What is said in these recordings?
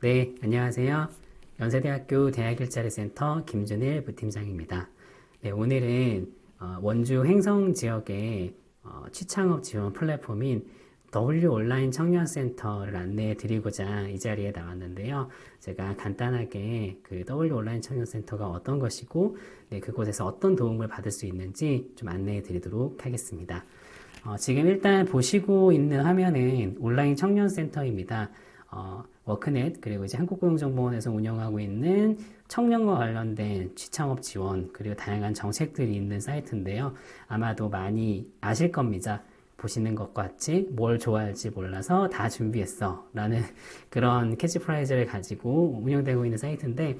네, 안녕하세요. 연세대학교 대학일자리센터 김준일 부팀장입니다. 네, 오늘은 어, 원주 횡성 지역의 어, 취창업 지원 플랫폼인 W 온라인 청년센터를 안내해 드리고자 이 자리에 나왔는데요. 제가 간단하게 그 W 온라인 청년센터가 어떤 것이고, 네, 그곳에서 어떤 도움을 받을 수 있는지 좀 안내해 드리도록 하겠습니다. 어, 지금 일단 보시고 있는 화면은 온라인 청년센터입니다. 어, 워크넷 그리고 이제 한국고용정보원에서 운영하고 있는 청년과 관련된 취창업 지원 그리고 다양한 정책들이 있는 사이트인데요. 아마도 많이 아실 겁니다. 보시는 것과 같이 뭘 좋아할지 몰라서 다 준비했어 라는 그런 캐치프라이즈를 가지고 운영되고 있는 사이트인데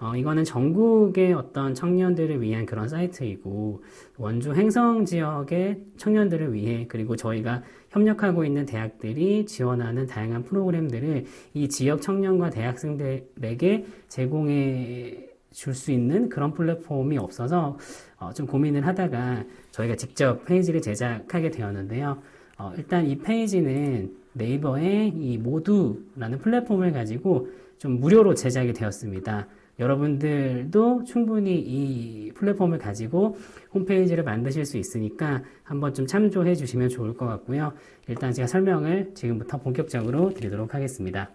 어, 이거는 전국의 어떤 청년들을 위한 그런 사이트이고 원주 행성 지역의 청년들을 위해 그리고 저희가 협력하고 있는 대학들이 지원하는 다양한 프로그램들을 이 지역 청년과 대학생들에게 제공해 줄 수 있는 그런 플랫폼이 없어서 어, 좀 고민을 하다가 저희가 직접 페이지를 제작하게 되었는데요. 어, 일단 이 페이지는 네이버의 이 모두라는 플랫폼을 가지고 좀 무료로 제작이 되었습니다. 여러분들도 충분히 이 플랫폼을 가지고 홈페이지를 만드실 수 있으니까 한번 좀 참조해 주시면 좋을 것 같고요. 일단 제가 설명을 지금부터 본격적으로 드리도록 하겠습니다.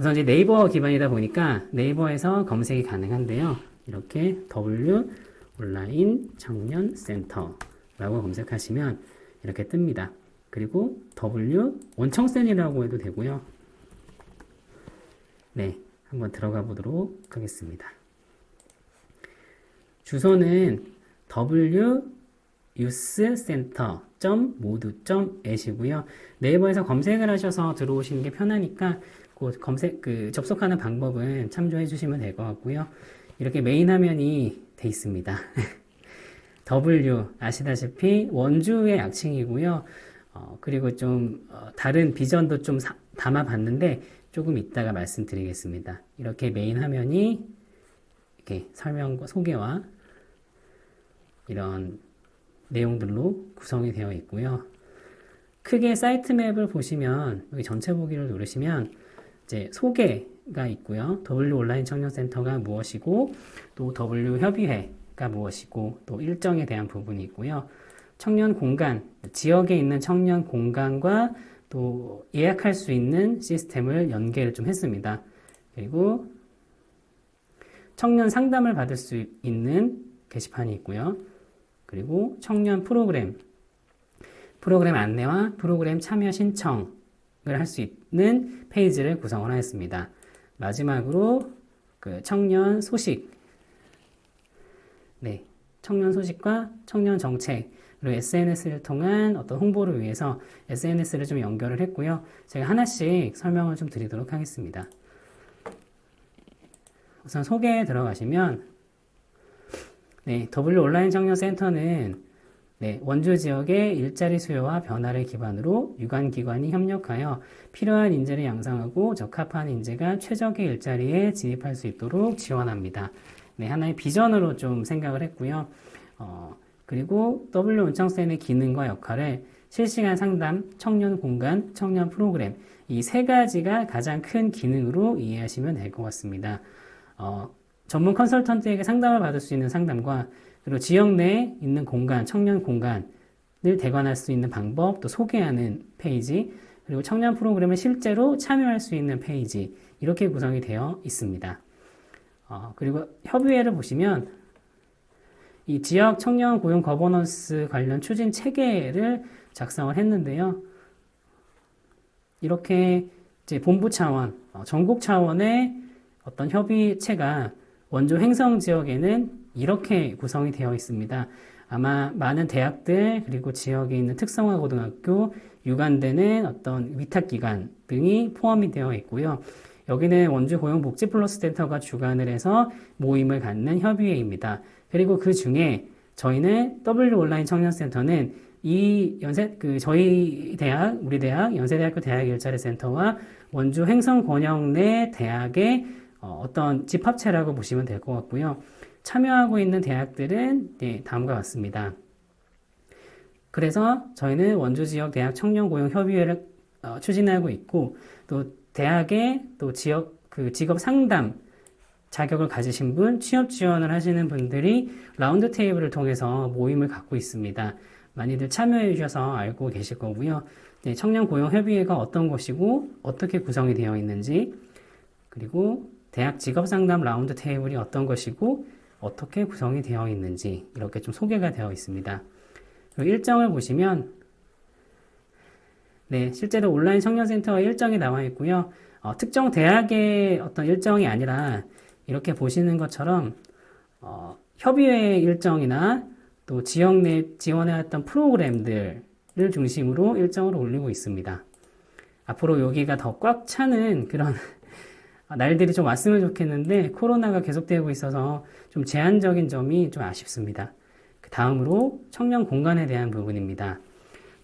우선 이제 네이버 기반이다 보니까 네이버에서 검색이 가능한데요. 이렇게 W 온라인 청년 센터라고 검색하시면 이렇게 뜹니다. 그리고 W 원청센이라고 해도 되고요. 네, 한번 들어가 보도록 하겠습니다. 주소는 w youthcenter.modu.at이고요. 네이버에서 검색을 하셔서 들어오시는 게 편하니까 그 검색 그 접속하는 방법은 참조해 주시면 될 것 같고요. 이렇게 메인 화면이 돼 있습니다. W 아시다시피 원주의 약칭이고요. 어, 그리고 좀 어, 다른 비전도 좀 사, 담아봤는데 조금 이따가 말씀드리겠습니다. 이렇게 메인 화면이 이렇게 설명과 소개와 이런 내용들로 구성이 되어 있고요. 크게 사이트 맵을 보시면 여기 전체 보기를 누르시면 이제 소개가 있고요. W 온라인 청년센터가 무엇이고 또 W 협의회가 무엇이고 또 일정에 대한 부분이 있고요. 청년 공간, 지역에 있는 청년 공간과 또 예약할 수 있는 시스템을 연계를 좀 했습니다. 그리고 청년 상담을 받을 수 있는 게시판이 있고요. 그리고 청년 프로그램, 프로그램 안내와 프로그램 참여 신청을 할 수 있는 페이지를 구성을 하였습니다. 마지막으로 그 청년 소식, 네, 청년 소식과 청년 정책, 그리고 SNS를 통한 어떤 홍보를 위해서 SNS를 좀 연결을 했고요. 제가 하나씩 설명을 좀 드리도록 하겠습니다. 우선 소개에 들어가시면 네, W 온라인 청년 센터는 네, 원주 지역의 일자리 수요와 변화를 기반으로 유관 기관이 협력하여 필요한 인재를 양성하고 적합한 인재가 최적의 일자리에 진입할 수 있도록 지원합니다. 네, 하나의 비전으로 좀 생각을 했고요. 어, 그리고 W 온청센의 기능과 역할을 실시간 상담, 청년 공간, 청년 프로그램 이 세 가지가 가장 큰 기능으로 이해하시면 될 것 같습니다. 어, 전문 컨설턴트에게 상담을 받을 수 있는 상담과 그리고 지역 내에 있는 공간, 청년 공간을 대관할 수 있는 방법, 또 소개하는 페이지, 그리고 청년 프로그램에 실제로 참여할 수 있는 페이지 이렇게 구성이 되어 있습니다. 어, 그리고 협의회를 보시면 이 지역 청년 고용 거버넌스 관련 추진 체계를 작성을 했는데요. 이렇게 이제 본부 차원, 어, 전국 차원의 어떤 협의체가 원주 행성 지역에는 이렇게 구성이 되어 있습니다. 아마 많은 대학들 그리고 지역에 있는 특성화 고등학교, 유관되는 어떤 위탁기관 등이 포함이 되어 있고요. 여기는 원주 고용복지 플러스 센터가 주관을 해서 모임을 갖는 협의회입니다. 그리고 그 중에 저희는 W 온라인 청년센터는 이 연세 그 저희 대학 우리 대학 연세대학교 대학 일자리 센터와 원주 행성 권역 내 대학의 어, 어떤 집합체라고 보시면 될 것 같고요. 참여하고 있는 대학들은 네, 다음과 같습니다. 그래서 저희는 원주 지역 대학 청년 고용 협의회를 어, 추진하고 있고 또 대학에 또 지역 그 직업 상담 자격을 가지신 분, 취업 지원을 하시는 분들이 라운드 테이블을 통해서 모임을 갖고 있습니다. 많이들 참여해 주셔서 알고 계실 거고요. 네, 청년 고용 협의회가 어떤 것이고 어떻게 구성이 되어 있는지 그리고 대학 직업 상담 라운드 테이블이 어떤 것이고 어떻게 구성이 되어 있는지 이렇게 좀 소개가 되어 있습니다. 그리고 일정을 보시면 네, 실제로 온라인 청년센터 일정이 나와 있고요. 어, 특정 대학의 어떤 일정이 아니라 이렇게 보시는 것처럼 어, 협의회 일정이나 또 지역 내 지원해왔던 프로그램들을 중심으로 일정을 올리고 있습니다. 앞으로 여기가 더 꽉 차는 그런 날들이 좀 왔으면 좋겠는데 코로나가 계속되고 있어서 좀 제한적인 점이 좀 아쉽습니다. 그 다음으로 청년 공간에 대한 부분입니다.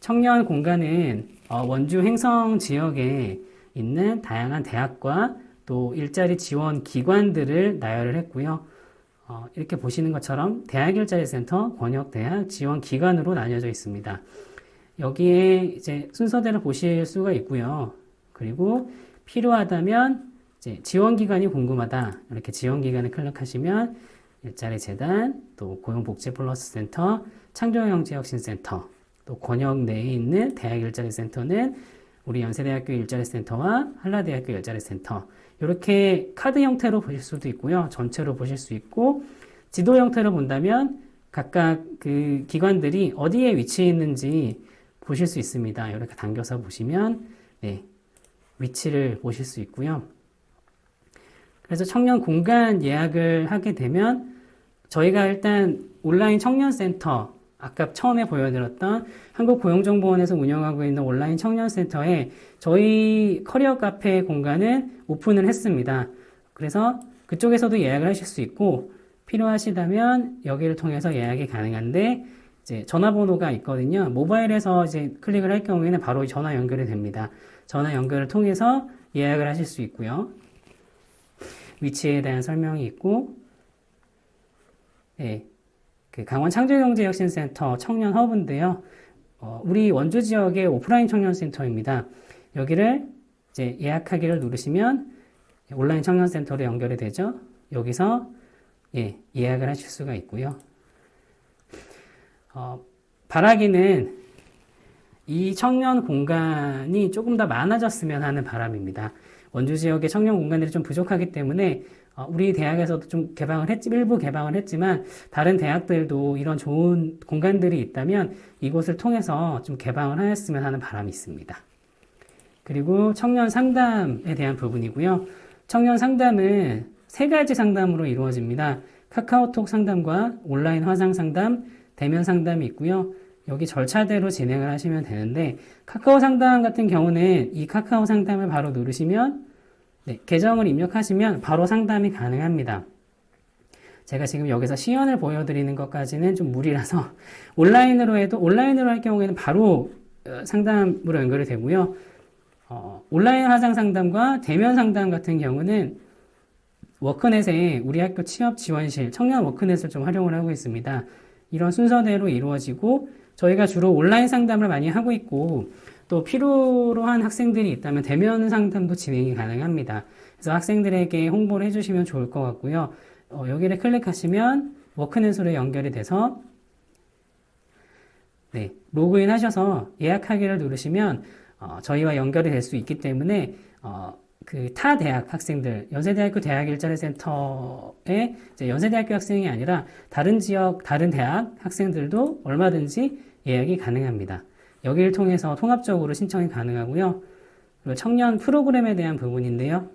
청년 공간은 어, 원주 행성 지역에 있는 다양한 대학과 또 일자리 지원 기관들을 나열을 했고요. 어, 이렇게 보시는 것처럼 대학 일자리 센터, 권역 대학 지원 기관으로 나뉘어져 있습니다. 여기에 이제 순서대로 보실 수가 있고요. 그리고 필요하다면 이제 지원 기관이 궁금하다. 이렇게 지원 기관을 클릭하시면 일자리 재단, 또 고용복지 플러스 센터, 창조형 지역신센터, 또 권역 내에 있는 대학 일자리 센터는 우리 연세대학교 일자리 센터와 한라대학교 일자리 센터 이렇게 카드 형태로 보실 수도 있고요. 전체로 보실 수 있고 지도 형태로 본다면 각각 그 기관들이 어디에 위치해 있는지 보실 수 있습니다. 이렇게 당겨서 보시면 네, 위치를 보실 수 있고요. 그래서 청년 공간 예약을 하게 되면 저희가 일단 온라인 청년센터 아까 처음에 보여드렸던 한국고용정보원에서 운영하고 있는 온라인 청년센터에 저희 커리어 카페 공간은 오픈을 했습니다. 그래서 그쪽에서도 예약을 하실 수 있고 필요하시다면 여기를 통해서 예약이 가능한데 이제 전화번호가 있거든요. 모바일에서 이제 클릭을 할 경우에는 바로 전화 연결이 됩니다. 전화 연결을 통해서 예약을 하실 수 있고요. 위치에 대한 설명이 있고, 네, 그 강원 창조경제혁신센터 청년 허브인데요. 어, 우리 원주 지역의 오프라인 청년센터입니다. 여기를 이제 예약하기를 누르시면 온라인 청년센터로 연결이 되죠. 여기서 예, 예약을 하실 수가 있고요. 어, 바라기는 이 청년 공간이 조금 더 많아졌으면 하는 바람입니다. 원주 지역의 청년 공간들이 좀 부족하기 때문에 어, 우리 대학에서도 좀 개방을 했지, 일부 개방을 했지만 다른 대학들도 이런 좋은 공간들이 있다면 이곳을 통해서 좀 개방을 하였으면 하는 바람이 있습니다. 그리고 청년 상담에 대한 부분이고요. 청년 상담은 세 가지 상담으로 이루어집니다. 카카오톡 상담과 온라인 화상 상담, 대면 상담이 있고요. 여기 절차대로 진행을 하시면 되는데 카카오 상담 같은 경우는 이 카카오 상담을 바로 누르시면 네, 계정을 입력하시면 바로 상담이 가능합니다. 제가 지금 여기서 시연을 보여드리는 것까지는 좀 무리라서 온라인으로 해도 온라인으로 할 경우에는 바로 어, 상담으로 연결이 되고요. 어, 온라인 화상 상담과 대면 상담 같은 경우는 워크넷에 우리 학교 취업 지원실 청년 워크넷을 좀 활용을 하고 있습니다. 이런 순서대로 이루어지고 저희가 주로 온라인 상담을 많이 하고 있고 또 필요로 한 학생들이 있다면 대면 상담도 진행이 가능합니다. 그래서 학생들에게 홍보를 해주시면 좋을 것 같고요. 어, 여기를 클릭하시면 워크넷으로 연결이 돼서 네, 로그인 하셔서 예약하기를 누르시면 어, 저희와 연결이 될 수 있기 때문에 어, 그 타 대학 학생들 연세대학교 대학 일자리 센터에 연세대학교 학생이 아니라 다른 지역 다른 대학 학생들도 얼마든지 예약이 가능합니다. 여기를 통해서 통합적으로 신청이 가능하고요. 그리고 청년 프로그램에 대한 부분인데요.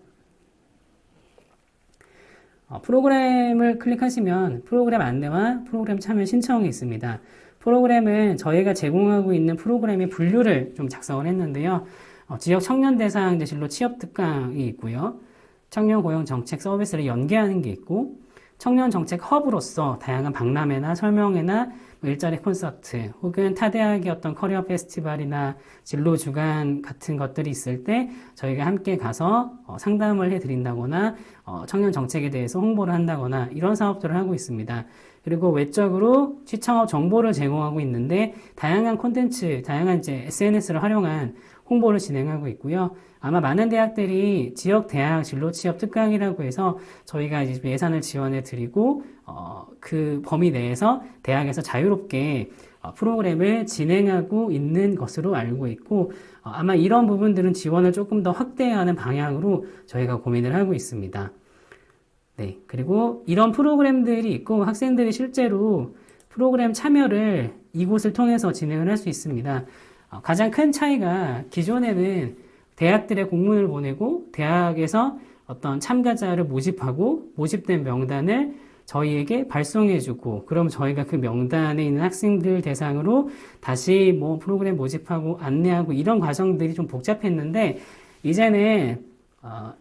어, 프로그램을 클릭하시면 프로그램 안내와 프로그램 참여 신청이 있습니다. 프로그램은 저희가 제공하고 있는 프로그램의 분류를 좀 작성을 했는데요. 어, 지역 청년 대상 제실로 취업 특강이 있고요. 청년 고용 정책 서비스를 연계하는 게 있고 청년 정책 허브로서 다양한 박람회나 설명회나 뭐 일자리 콘서트 혹은 타 대학의 어떤 커리어 페스티벌이나 진로 주간 같은 것들이 있을 때 저희가 함께 가서 어, 상담을 해드린다거나 어, 청년 정책에 대해서 홍보를 한다거나 이런 사업들을 하고 있습니다. 그리고 외적으로 시청업 정보를 제공하고 있는데 다양한 콘텐츠, 다양한 이제 SNS를 활용한 홍보를 진행하고 있고요. 아마 많은 대학들이 지역 대학 진로 취업 특강이라고 해서 저희가 이제 예산을 지원해 드리고 어, 그 범위 내에서 대학에서 자유롭게 어, 프로그램을 진행하고 있는 것으로 알고 있고 어, 아마 이런 부분들은 지원을 조금 더 확대하는 방향으로 저희가 고민을 하고 있습니다. 네, 그리고 이런 프로그램들이 있고 학생들이 실제로 프로그램 참여를 이곳을 통해서 진행을 할 수 있습니다. 어, 가장 큰 차이가 기존에는 대학들의 공문을 보내고 대학에서 어떤 참가자를 모집하고 모집된 명단을 저희에게 발송해주고 그럼 저희가 그 명단에 있는 학생들 대상으로 다시 뭐 프로그램 모집하고 안내하고 이런 과정들이 좀 복잡했는데 이제는 어,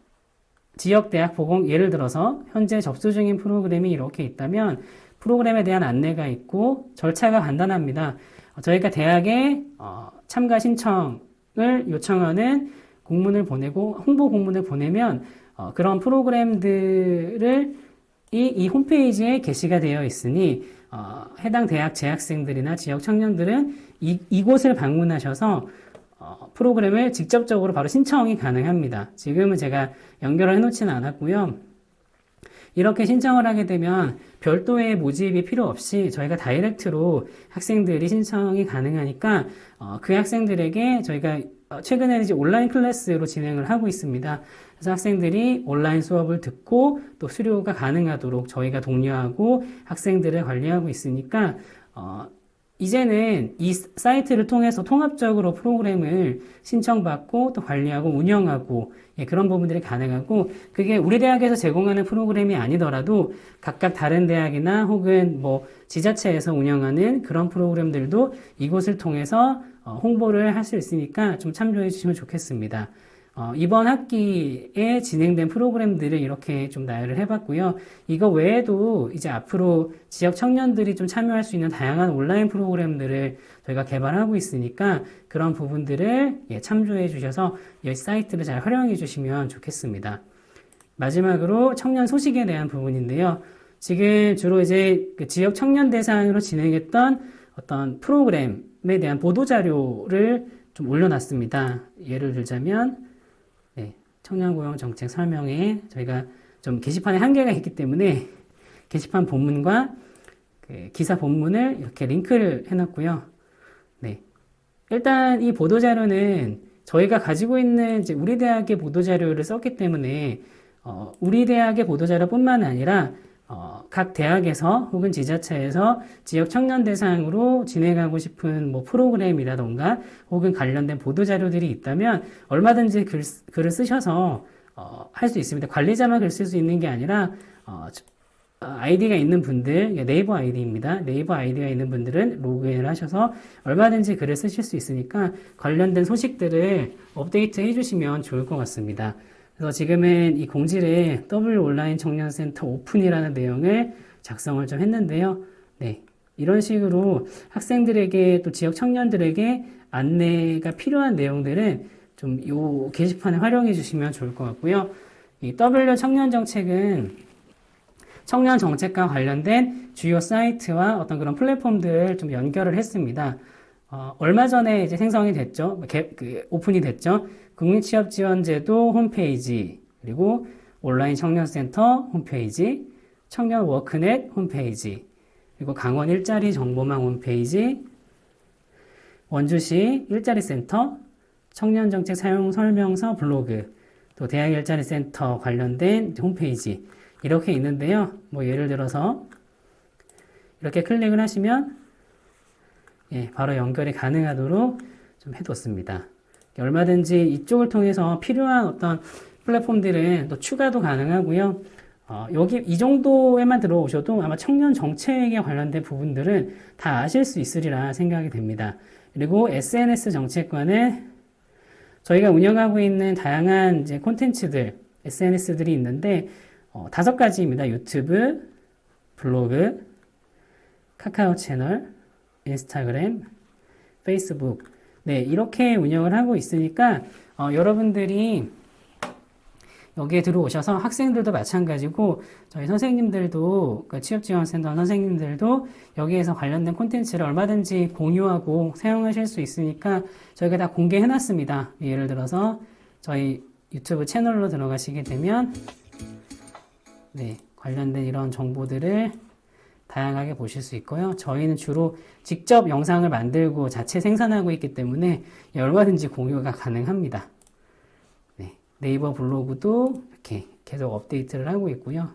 지역 대학 보공 예를 들어서 현재 접수 중인 프로그램이 이렇게 있다면 프로그램에 대한 안내가 있고 절차가 간단합니다. 어, 저희가 대학에 어, 참가 신청을 요청하는 공문을 보내고 홍보 공문을 보내면 어, 그런 프로그램들을 이, 이 홈페이지에 게시가 되어 있으니 어, 해당 대학 재학생들이나 지역 청년들은 이, 이곳을 방문하셔서 어, 프로그램을 직접적으로 바로 신청이 가능합니다. 지금은 제가 연결을 해놓지는 않았고요. 이렇게 신청을 하게 되면 별도의 모집이 필요 없이 저희가 다이렉트로 학생들이 신청이 가능하니까 어, 그 학생들에게 저희가 어, 최근에는 이제 온라인 클래스로 진행을 하고 있습니다. 그래서 학생들이 온라인 수업을 듣고 또 수료가 가능하도록 저희가 독려하고 학생들을 관리하고 있으니까 어, 이제는 이 사이트를 통해서 통합적으로 프로그램을 신청받고 또 관리하고 운영하고 예, 그런 부분들이 가능하고 그게 우리 대학에서 제공하는 프로그램이 아니더라도 각각 다른 대학이나 혹은 뭐 지자체에서 운영하는 그런 프로그램들도 이곳을 통해서 어, 홍보를 할 수 있으니까 좀 참조해 주시면 좋겠습니다. 어, 이번 학기에 진행된 프로그램들을 이렇게 좀 나열을 해봤고요. 이거 외에도 이제 앞으로 지역 청년들이 좀 참여할 수 있는 다양한 온라인 프로그램들을 저희가 개발하고 있으니까 그런 부분들을 예, 참조해 주셔서 이 사이트를 잘 활용해 주시면 좋겠습니다. 마지막으로 청년 소식에 대한 부분인데요. 지금 주로 이제 그 지역 청년 대상으로 진행했던 어떤 프로그램에 대한 보도 자료를 좀 올려놨습니다. 예를 들자면 청년고용 정책 설명에 저희가 좀 게시판에 한계가 있기 때문에 게시판 본문과 그 기사 본문을 이렇게 링크를 해놨고요. 네. 일단 이 보도자료는 저희가 가지고 있는 우리 대학의 보도자료를 썼기 때문에 어, 우리 대학의 보도자료뿐만 아니라 어, 각 대학에서 혹은 지자체에서 지역 청년 대상으로 진행하고 싶은 뭐 프로그램이라던가 혹은 관련된 보도 자료들이 있다면 얼마든지 글, 글을 쓰셔서 어, 할 수 있습니다. 관리자만 글 쓸 수 있는 게 아니라 어, 아이디가 있는 분들 네이버 아이디입니다. 네이버 아이디가 있는 분들은 로그인을 하셔서 얼마든지 글을 쓰실 수 있으니까 관련된 소식들을 업데이트 해주시면 좋을 것 같습니다. 그래서 지금은 이 공지를 W 온라인 청년센터 오픈이라는 내용을 작성을 좀 했는데요. 네. 이런 식으로 학생들에게 또 지역 청년들에게 안내가 필요한 내용들은 좀이 게시판에 활용해 주시면 좋을 것 같고요. 이 W 청년 정책은 청년 정책과 관련된 주요 사이트와 어떤 그런 플랫폼들 좀 연결을 했습니다. 어, 얼마 전에 이제 생성이 됐죠. 개, 그, 오픈이 됐죠. 국민취업지원제도 홈페이지, 그리고 온라인 청년센터 홈페이지, 청년 워크넷 홈페이지, 그리고 강원 일자리 정보망 홈페이지, 원주시 일자리 센터, 청년 정책 사용 설명서 블로그, 또 대학 일자리 센터 관련된 홈페이지, 이렇게 있는데요. 뭐 예를 들어서 이렇게 클릭을 하시면 예, 바로 연결이 가능하도록 좀 해뒀습니다. 얼마든지 이쪽을 통해서 필요한 어떤 플랫폼들은 또 추가도 가능하고요. 어, 여기 이 정도에만 들어오셔도 아마 청년 정책에 관련된 부분들은 다 아실 수 있으리라 생각이 됩니다. 그리고 SNS 정책과는 저희가 운영하고 있는 다양한 이제 콘텐츠들, SNS들이 있는데 어, 다섯 가지입니다. 유튜브, 블로그, 카카오 채널, 인스타그램, 페이스북, 네, 이렇게 운영을 하고 있으니까, 어, 여러분들이 여기에 들어오셔서 학생들도 마찬가지고 저희 선생님들도 그 취업지원센터 선생님들도 여기에서 관련된 콘텐츠를 얼마든지 공유하고 사용하실 수 있으니까 저희가 다 공개해놨습니다. 예를 들어서 저희 유튜브 채널로 들어가시게 되면 네, 관련된 이런 정보들을 다양하게 보실 수 있고요. 저희는 주로 직접 영상을 만들고 자체 생산하고 있기 때문에 얼마든지 공유가 가능합니다. 네, 네이버 블로그도 이렇게 계속 업데이트를 하고 있고요.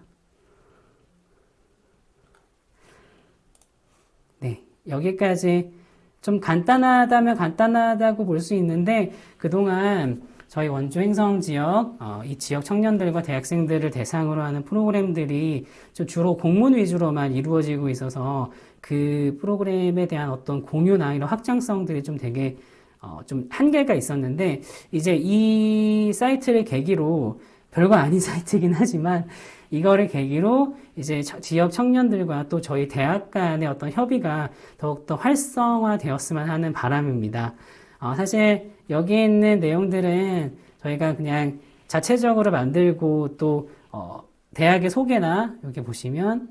네, 여기까지 좀 간단하다면 간단하다고 볼 수 있는데 그동안 저희 원주 행성 지역 어, 이 지역 청년들과 대학생들을 대상으로 하는 프로그램들이 좀 주로 공문 위주로만 이루어지고 있어서 그 프로그램에 대한 어떤 공유나 이런 확장성들이 좀 되게 어, 좀 한계가 있었는데 이제 이 사이트를 계기로 별거 아닌 사이트이긴 하지만 이거를 계기로 이제 저- 지역 청년들과 또 저희 대학 간의 어떤 협의가 더욱더 활성화되었으면 하는 바람입니다. 어, 사실 여기 있는 내용들은 저희가 그냥 자체적으로 만들고 또 어, 대학의 소개나 여기 보시면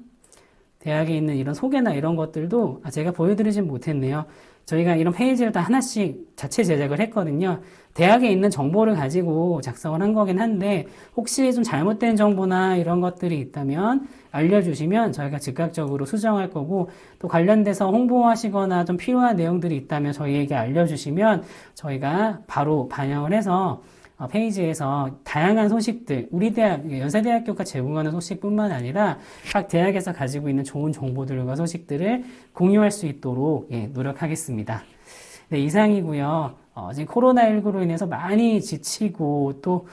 대학에 있는 이런 소개나 이런 것들도 아, 제가 보여드리진 못했네요. 저희가 이런 페이지를 다 하나씩 자체 제작을 했거든요. 대학에 있는 정보를 가지고 작성을 한 거긴 한데 혹시 좀 잘못된 정보나 이런 것들이 있다면 알려주시면 저희가 즉각적으로 수정할 거고 또 관련돼서 홍보하시거나 좀 필요한 내용들이 있다면 저희에게 알려주시면 저희가 바로 반영을 해서 어, 페이지에서 다양한 소식들, 우리 대학, 연세대학교가 제공하는 소식뿐만 아니라 각 대학에서 가지고 있는 좋은 정보들과 소식들을 공유할 수 있도록 예, 노력하겠습니다. 네, 이상이고요. 어, 지금 코로나19로 인해서 많이 지치고 또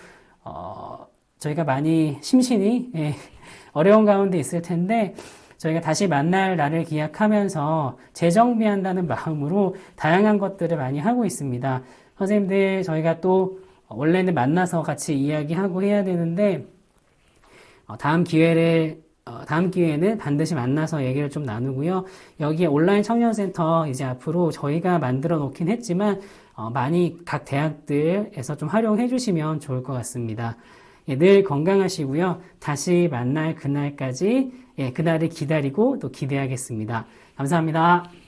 어, 저희가 많이 심신이 예, 어려운 가운데 있을 텐데 저희가 다시 만날 날을 기약하면서 재정비한다는 마음으로 다양한 것들을 많이 하고 있습니다. 선생님들 저희가 또 원래는 만나서 같이 이야기하고 해야 되는데 어, 다음 기회를 어, 다음 기회에는 반드시 만나서 얘기를 좀 나누고요. 여기에 온라인 청년센터 이제 앞으로 저희가 만들어 놓긴 했지만 어, 많이 각 대학들에서 좀 활용해 주시면 좋을 것 같습니다. 예, 늘 건강하시고요. 다시 만날 그날까지 예, 그날을 기다리고 또 기대하겠습니다. 감사합니다.